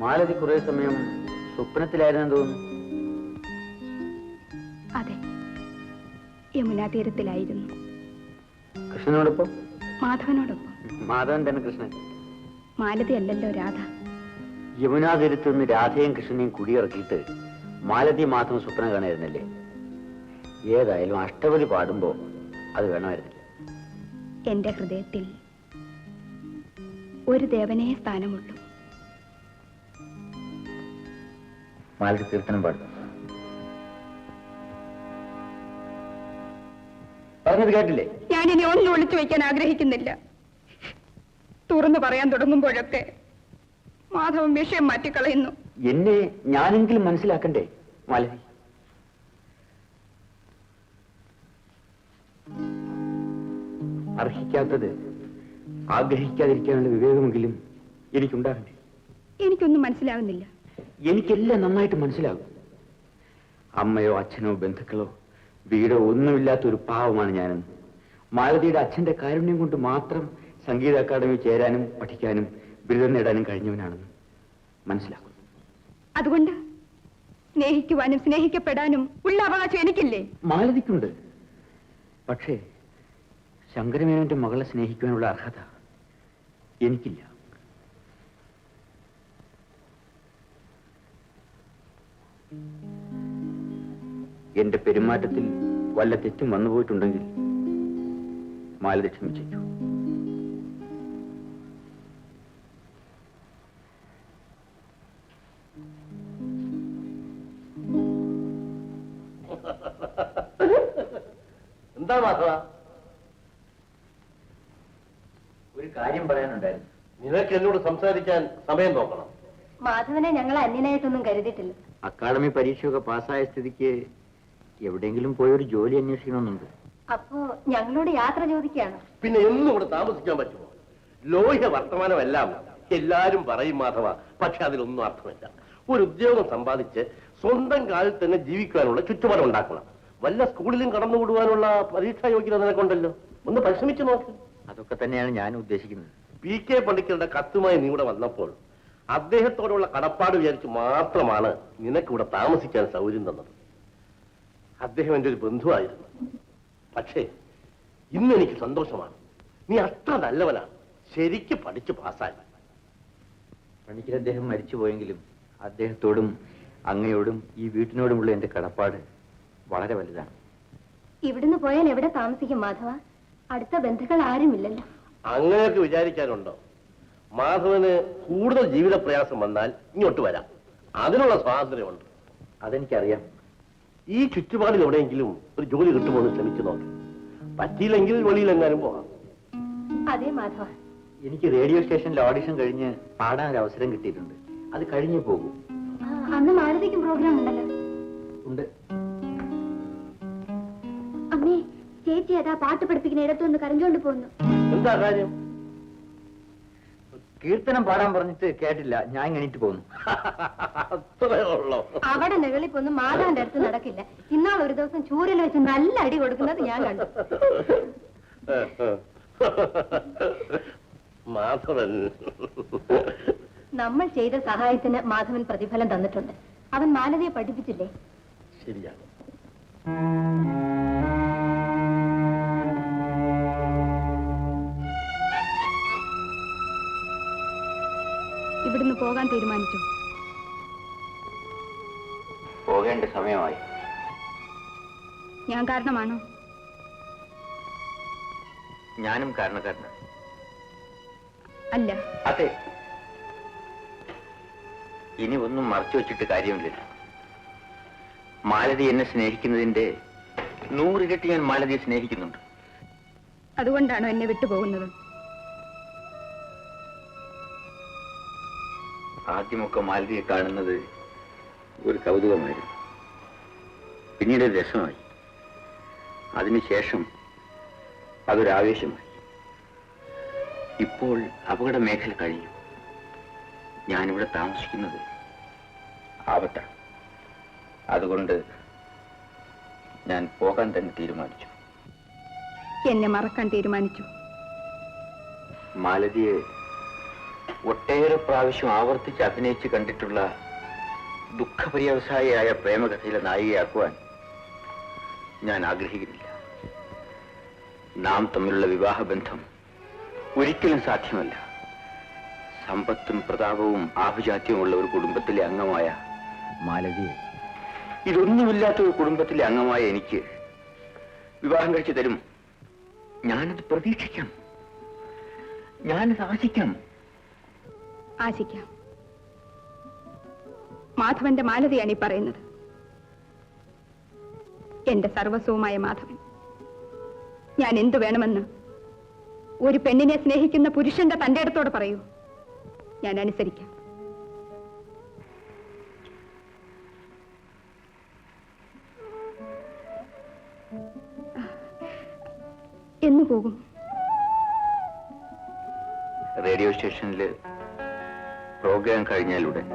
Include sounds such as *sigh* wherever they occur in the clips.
മാലതി കുറെ സമയം സ്വപ്നത്തിലായിരുന്നു തോന്നുന്നു. അതെ. യമുനാ തീരത്തിലായിരുന്നു. കൃഷ്ണനോടൊപ്പം? മാധവനോടൊപ്പം. മാധവൻ തന്നെ കൃഷ്ണൻ. മാലതി അല്ലല്ലോ രാധ. യമുനാ തീരത്ത് നിന്ന് രാധയും കൃഷ്ണനെയും കുടിയിറക്കിയിട്ട് മാലതി മാധവൻ സ്വപ്നം കാണായിരുന്നല്ലേ? ഏതായാലും അഷ്ടപതി പാടുമ്പോ അത് വേണമായിരുന്നില്ല. എന്റെ ഹൃദയത്തിൽ ഒരു ദേവനേ സ്ഥാനമുള്ളൂ. മാലതി കീർത്തനം പാടും പറഞ്ഞത് കേട്ടില്ലേ? ഞാൻ ഇനി ഒന്നും ഒളിച്ചു വയ്ക്കാൻ ആഗ്രഹിക്കുന്നില്ല. തുറന്നു പറയാൻ തുടങ്ങുമ്പോഴൊക്കെ മാധവൻ വിഷയം മാറ്റിക്കളയുന്നു. എന്നെ ഞാനെങ്കിലും മനസ്സിലാക്കണ്ടേ മാലതി? അർഹിക്കാത്തത് ആഗ്രഹിക്കാതിരിക്കാനുള്ള വിവേകമെങ്കിലും എനിക്കുണ്ടാകണ്ടേ? എനിക്കൊന്നും മനസ്സിലാവുന്നില്ല. എനിക്കെല്ലാം നന്നായിട്ട് മനസ്സിലാകും. അമ്മയോ അച്ഛനോ ബന്ധുക്കളോ വീടോ ഒന്നുമില്ലാത്ത ഒരു പാവമാണ് ഞാനെന്ന്. മാലതിയുടെ അച്ഛന്റെ കാരുണ്യം കൊണ്ട് മാത്രം സംഗീത അക്കാദമി ചേരാനും പഠിക്കാനും ബിരുദം നേടാനും കഴിഞ്ഞവനാണെന്ന് മനസ്സിലാക്കും അതുകൊണ്ട് സ്നേഹിക്കുവാനും സ്നേഹിക്കപ്പെടാനും ഉള്ള അവകാശം എനിക്കില്ലേ? മാലതിക്കുണ്ട്. പക്ഷേ ശങ്കരമേനോന്റെ മകളെ സ്നേഹിക്കുവാനുള്ള അർഹത എനിക്കില്ല. എന്റെ പെരുമാറ്റത്തിൽ വല്ല തെറ്റും വന്നുപോയിട്ടുണ്ടെങ്കിൽ മാലതി ക്ഷമിച്ചു എന്താ മാധവ? ഒരു കാര്യം പറയാനുണ്ടായിരുന്നു. നിനക്ക് എന്നോട് സംസാരിക്കാൻ സമയം നോക്കണം. മാധവനെ ഞങ്ങൾ അന്യനായിട്ടൊന്നും കരുതിയിട്ടില്ല. അക്കാദമി പരീക്ഷയൊക്കെ പാസ്സായ സ്ഥിതിക്ക് എവിടെയെങ്കിലും പോയി ഒരു ജോലി അന്വേഷിക്കണമെന്നുണ്ട്. അപ്പോ ഞങ്ങളോട് യാത്ര ചോദിക്കുകയാണ്. പിന്നെ എന്നും ഇവിടെ താമസിക്കാൻ പറ്റുമോ? ലോഹ്യ വർത്തമാനമെല്ലാം എല്ലാരും പറയും മാധവ പക്ഷെ അതിലൊന്നും അർത്ഥമില്ല. ഒരു ഉദ്യോഗം സമ്പാദിച്ച് സ്വന്തം കാലിൽ തന്നെ ജീവിക്കാനുള്ള ചുറ്റുപാട് ഉണ്ടാക്കണം. വല്ല സ്കൂളിലും കടന്നു കടന്നുകൂടുവാനുള്ള പരീക്ഷാ യോഗ്യത നിനക്കുണ്ടല്ലോ? ഒന്ന് പരിശ്രമിച്ചു നോക്ക്. അതൊക്കെ തന്നെയാണ് ഞാൻ ഉദ്ദേശിക്കുന്നത്. പി കെ പണിക്കരുടെ കത്തുമായി നീ ഇവിടെ വന്നപ്പോൾ അദ്ദേഹത്തോടുള്ള കടപ്പാട് വിചാരിച്ച് മാത്രമാണ് നിനക്കിവിടെ താമസിക്കാൻ സൗകര്യം തന്നത്. അദ്ദേഹം എന്റെ ഒരു ബന്ധുവായിരുന്നു. പക്ഷേ ഇന്ന് എനിക്ക് സന്തോഷമാണ്. നീ അത്ര നല്ലവനാണ്. ശരിക്ക് പഠിച്ച് പാസ്സായി. പണിക്കൽ അദ്ദേഹം മരിച്ചുപോയെങ്കിലും അദ്ദേഹത്തോടും അങ്ങയോടും ഈ വീട്ടിനോടുമുള്ള എന്റെ കടപ്പാട് വളരെ വലുതാണ്. ഇവിടുന്ന് പോയാൽ എവിടെ താമസിക്കും മാധവ? അടുത്ത ബന്ധുക്കൾ ആരുമില്ലല്ലോ. അങ്ങനെയൊക്കെ വിചാരിക്കാനുണ്ടോ? മാധവന് കൂടുതൽ ജീവിത പ്രയാസം വന്നാൽ ഇങ്ങോട്ട് വരാം. അതിനുള്ള സ്വാതന്ത്ര്യമുണ്ട്. അതെനിക്കറിയാം. ഈ ചുറ്റുപാടിൽ എവിടെയെങ്കിലും ഒരു ജോലി കിട്ടുമോ എന്ന് ശ്രമിച്ചു നോക്ക്. പറ്റിയില്ലെങ്കിൽ വെളിയിലെങ്ങാനും പോകാം. അതെ മാധവ. എനിക്ക് റേഡിയോ സ്റ്റേഷനിൽ ഓഡിഷൻ കഴിഞ്ഞ് പാടാൻ ഒരു അവസരം കിട്ടിയിട്ടുണ്ട്. അത് കഴിഞ്ഞേ പോകും. അന്ന് മാരുതിക്കും പ്രോഗ്രാം ഉണ്ടല്ലോ. ഉണ്ട്. അമ്മേ ചേച്ചി അതാ പാട്ട് പഠിപ്പിക്കുന്ന ഇടത്തുനിന്ന് കരഞ്ഞുകൊണ്ട് പോകുന്നു. എന്താ കാര്യം? കീർത്തനം പാടാൻ പറഞ്ഞിട്ട് കേട്ടില്ല. ഞാൻ എണീറ്റ് പോകുന്നു. *laughs* അത്രേ ഉള്ളോ. അവിടെ നെകളിപ്പൊന്നും മാതാന്റെ അടുത്ത് നടക്കില്ല. ഇന്നാൾ ഒരു ദിവസം ചൂരൽ വെച്ച് നല്ല അടി കൊടുക്കുന്നത് ഞാൻ കണ്ടു. *laughs* മാധവൻ. നമ്മൾ ചെയ്ത സഹായത്തിന് മാധവൻ പ്രതിഫലം തന്നിട്ടുണ്ട്. അവൻ മാലതിയെ പഠിപ്പിച്ചില്ലേ? ശരിയാണ്. പോകാൻ തീരുമാനിച്ചു. പോകേണ്ട സമയമായി. ഞാൻ കാരണമാണോ? ഞാനും കാരണക്കാരനാണ്. അല്ല. അതെ. ഇനി ഒന്നും മറച്ചു വെച്ചിട്ട് കാര്യമില്ല. മാലതി എന്നെ സ്നേഹിക്കുന്നതിന്റെ നൂറിരട്ടി ഞാൻ മാലതിയെ സ്നേഹിക്കുന്നുണ്ട്. അതുകൊണ്ടാണോ എന്നെ വിട്ടുപോകുന്നത്? ആദ്യമൊക്കെ മാലതിയെ കാണുന്നത് ഒരു കൗതുകമായിരുന്നു. പിന്നീട് രസമായി. അതിനുശേഷം അതൊരാവേശമായി ഇപ്പോൾ അപകട മേഖല കഴിഞ്ഞു. ഞാനിവിടെ താമസിക്കുന്നത് ആപത്താണ്. അതുകൊണ്ട് ഞാൻ പോകാൻ തന്നെ തീരുമാനിച്ചു. എന്നെ മറക്കാൻ തീരുമാനിച്ചു. മാലതിയെ ഒട്ടേറെ പ്രാവശ്യം ആവർത്തിച്ച് അഭിനയിച്ച് കണ്ടിട്ടുള്ള ദുഃഖപര്യവസായിയായ പ്രേമകഥയിലെ നായികയാക്കുവാൻ ഞാൻ ആഗ്രഹിക്കുന്നില്ല. നാം തമ്മിലുള്ള വിവാഹബന്ധം ഒരിക്കലും സാധ്യമല്ല. സമ്പത്തും പ്രതാപവും ആഭിജാത്യമുള്ള ഒരു കുടുംബത്തിലെ അംഗമായ മാലതി ഇതൊന്നുമില്ലാത്ത ഒരു കുടുംബത്തിലെ അംഗമായ എനിക്ക് വിവാഹം കഴിച്ചു തരും. ഞാനത് പ്രതീക്ഷിക്കാം. ഞാനത് ആശിക്കാം. ആശിക്കാം. മാധവന്റെ മാലതിയാണ് ഈ പറയുന്നത്. എന്റെ സർവസ്വവുമായ മാധവൻ ഞാൻ എന്തു വേണമെന്ന് ഒരു പെണ്ണിനെ സ്നേഹിക്കുന്ന പുരുഷന്റെ തന്റെ അടുത്തോട് പറയൂ. ഞാൻ അനുസരിക്കാം. എന്നു പോകും. റേഡിയോ സ്റ്റേഷനിൽ പ്രോഗ്രാം കഴിഞ്ഞാലുടൻ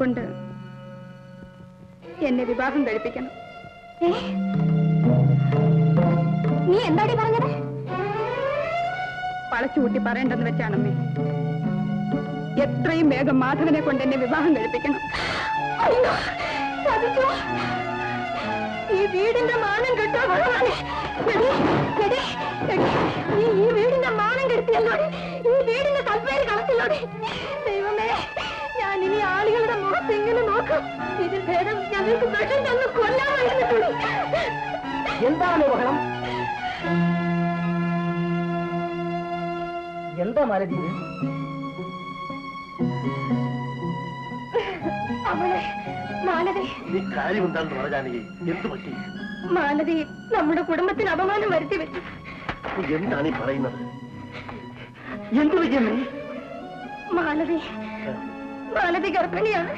കൊണ്ട് എന്നെ വിവാഹം കഴിപ്പിക്കണം? നീ എന്താടി പറഞ്ഞത്? വളച്ചുകൂട്ടി പറയേണ്ടെന്ന് വെച്ചാണമ്മേ. എത്രയും വേഗം മാധവനെ കൊണ്ട് എന്നെ വിവാഹം കഴിപ്പിക്കണം. ഈ വീടിന്റെ മാനം കെട്ടോ നീ ഈ വീടിന്റെ മാനം കെടുത്തിയല്ലോടി? ഈ വീടിന്റെ തൽപ്പേര് കളത്തില്ലോടി? ദൈവമേ ഞാൻ ഇനി ആളുകളുടെ മുഖത്ത് ഇങ്ങനെ നോക്കും. ഇതിൽ ഭേദം ഞങ്ങൾക്ക് വിഷം തന്നു കൊല്ലാമായിരുന്നു എന്താണ് ബഹളം? എന്താ മാലതി? അവളെ മാലതി. നീ കാര്യം എന്താണെന്ന് പറഞ്ഞാണെങ്കിൽ എന്ത് പറ്റി? മാലതി നമ്മുടെ കുടുംബത്തിന് അപമാനം വരുത്തി വെച്ചു എന്താണ് ഈ പറയുന്നത്? എന്ത് വിജയമേ മാലതി മാലതി ഗർഭിണിയാണ്.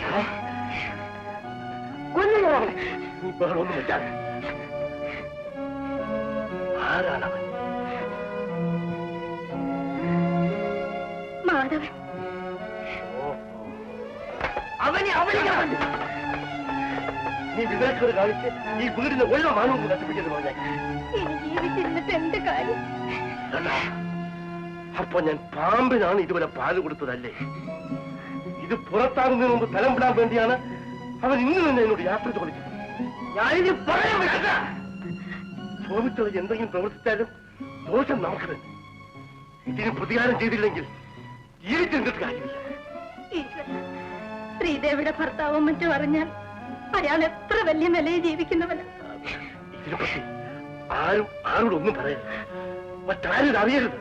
ആരാണവൻ? മാധവൻ. അവനെ അവനെ നീ വിവേക്കത് കാണിച്ച് ഈ വീടിന്റെ ഓരോ മാനവും ഇനി ജീവിച്ചിരുന്നിട്ട് എന്ത് കാര്യം? അപ്പൊ ഞാൻ പാമ്പിനാണ് ഇതുവരെ പാൽ കൊടുത്തതല്ലേ? ഇത് പുറത്താകുന്നതിന് മുമ്പ് തലം വിടാൻ വേണ്ടിയാണ് അവൻ ഇന്ന് തന്നെ എന്നോട് യാത്ര ചോദിച്ചത്. ഞാനിത് പറയാൻ പറ്റില്ല ചോദിച്ചത് എന്തെങ്കിലും പ്രവർത്തിച്ചാലും ദോഷം നമുക്ക് തന്നെ ഇതിന് പ്രതികാരം ചെയ്തില്ലെങ്കിൽ ജീവിച്ചിരുന്നിട്ട് കാര്യമില്ല. ശ്രീദേവിയുടെ ഭർത്താവും മറ്റും അറിഞ്ഞാൽ അയാൾ എത്ര വലിയ നിലയിൽ ജീവിക്കുന്നവന. ആരും ആരോടൊന്നും പറയരുത്. മറ്റാരും അറിയരുത്.